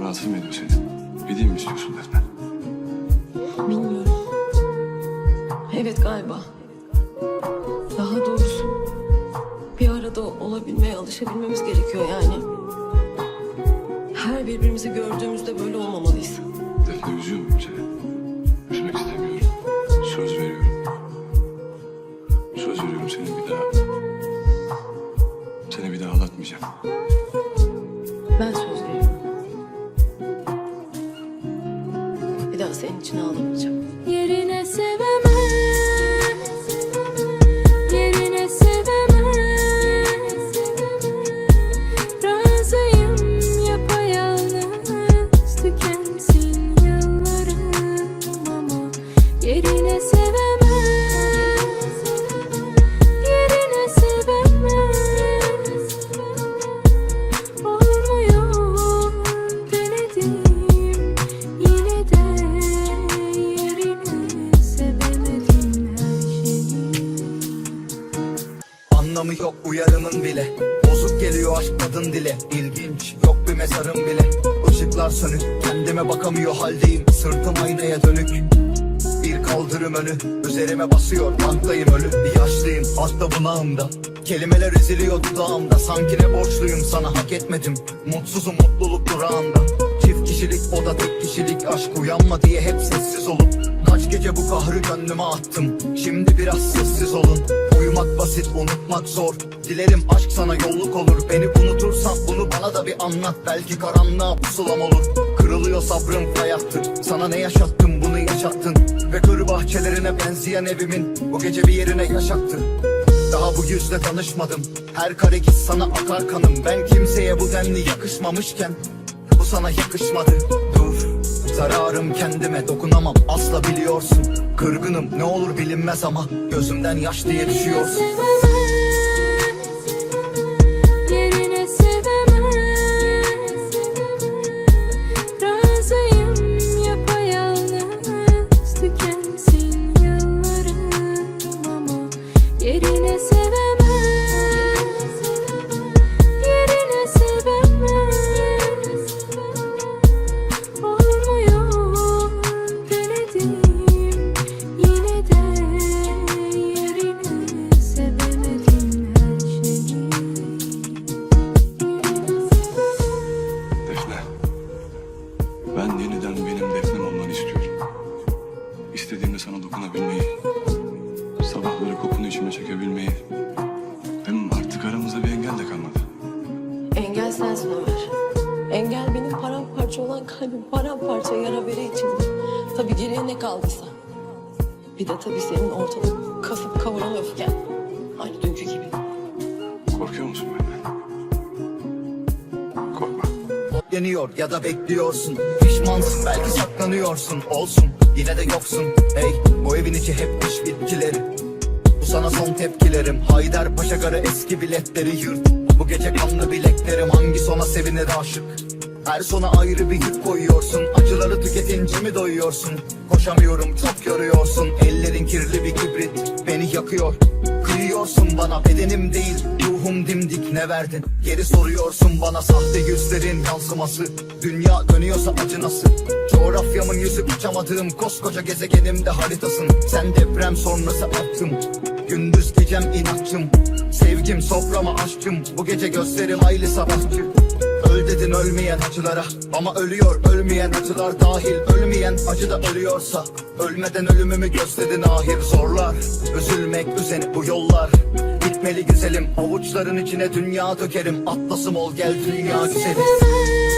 Rahatsız mı ediyor seni? Gideyim mi istiyorsun Defne? Bilmiyorum. Evet galiba. Daha doğrusu bir arada olabilmeye, alışabilmemiz gerekiyor yani. Her birbirimizi gördüğümüzde böyle olmamalıyız. Defne üzüyor muyum seni? Üzmek istemiyorum. Daha senin için ağlamayacağım. Yerine sevemez Uyarımın bile. Bozuk geliyor aşk kadın dile İlginç yok bir mezarım bile. Işıklar sönük kendime bakamıyor haldeyim. Sırtım aynaya dönük. Bir kaldırım önü Üzerime basıyor banktayım ölü. Yaşlıyım hatta bunağımda. Kelimeler eziliyor dudağımda. Sanki ne borçluyum sana hak etmedim. Mutsuzum mutluluk durağında Çift kişilik o da tek kişilik. Aşk uyanma diye hep sessiz olup Kaç gece bu kahrı gönlüme attım. Şimdi biraz sessiz olun. Uyumak basit unutmak zor. Dilerim aşk sana yolluk olur. Beni unutursan bunu bana da bir anlat. Belki karanlığa pusulam olur. Kırılıyor sabrım hayattır. Sana ne yaşattım bunu yaşattın. Ve kır bahçelerine benzeyen evimin Bu gece bir yerine yaşattın daha bu yüzle tanışmadım. Her kare git sana akar kanım. Ben kimseye bu denli yakışmamışken sana yakışmadı. Dur Zararım kendime dokunamam asla biliyorsun. Kırgınım ne olur bilinmez ama Gözümden yaş diye düşüyorsun. Yerine Sabahları kokunu içime çekebilmeyi. Hem artık aramızda bir engel de kalmadı. Engel sensin Ömer. Engel benim paramparça olan kalbim paramparça yara bere içinde. Tabii geriye ne kaldıysa. Bir de tabii senin ortalığı kasıp kavuran öfken. Aynı dünkü gibi. Korkuyor musun benden? Korkma. Deniyor ya da bekliyorsun Pişmansın belki saklanıyorsun Olsun yine de yoksun Hey bu evin içi hep kuş bitkileri sana son tepkilerim. Haydarpaşa garı eski biletleri yırt. Bu gece kanlı bileklerim Hangi sona sevinir aşık? Her sona ayrı bir yük koyuyorsun. Acıları tüketince mi doyuyorsun? Koşamıyorum çok yoruyorsun. Ellerin kirli bir kibrit Beni yakıyor. Kıyıyorsun bana bedenim değil Ruhum dimdik. Ne verdin? Geri soruyorsun bana sahte yüzlerin yansıması. Dünya dönüyorsa acı nasıl? Coğrafyamın yüzü uçamadığım Koskoca gezegenimde haritasın. Sen deprem sonrası attım Gündüz gecem inatçım. Sevgim soframa aşkım Bu gece gözlerim hayli sabahçı. Öl dedin ölmeyen acılara. Ama ölüyor ölmeyen acılar dahil. Ölmeyen acı da ölüyorsa. Ölmeden ölümümü gözledin ahir zorlar Üzülmek üzeni bu yollar. Gitmeli güzelim Avuçların içine dünya dökerim. Atlasım ol gel dünya güzeli. Sevemez